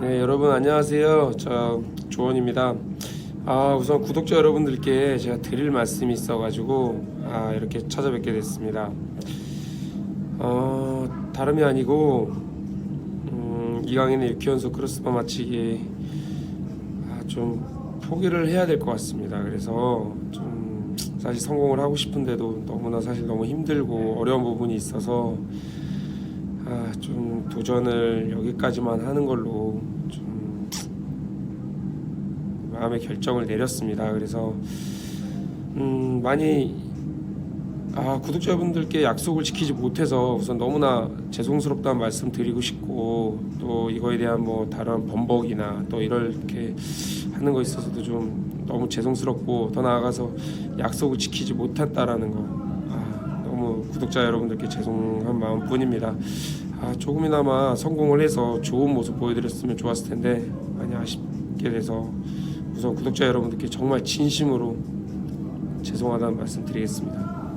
네, 여러분 안녕하세요. 저 조원입니다. 아, 우선 구독자 여러분들께 제가 드릴 말씀이 있어가지고 아, 이렇게 찾아뵙게 됐습니다. 어, 다름이 아니고 음, 이강인의 유키연소 크로스바 마치기 아, 좀 포기를 해야 될 것 같습니다. 그래서 좀 사실 성공을 하고 싶은데도 너무나 사실 너무 힘들고 어려운 부분이 있어서 아, 좀 도전을 여기까지만 하는 걸로 좀 마음의 결정을 내렸습니다. 그래서 음, 많이 아, 구독자분들께 약속을 지키지 못해서 우선 너무나 죄송스럽다는 말씀 드리고 싶고 또 이거에 대한 뭐 다른 번복이나 또 이렇게 하는 거 있어서도 좀 너무 죄송스럽고 더 나아가서 약속을 지키지 못했다라는 거 아, 구독자 여러분들께 죄송한 마음뿐입니다. 아, 조금이나마 성공을 해서 좋은 모습 보여드렸으면 좋았을 텐데 많이 아쉽게 돼서 우선 구독자 여러분들께 정말 진심으로 죄송하다는 말씀 드리겠습니다.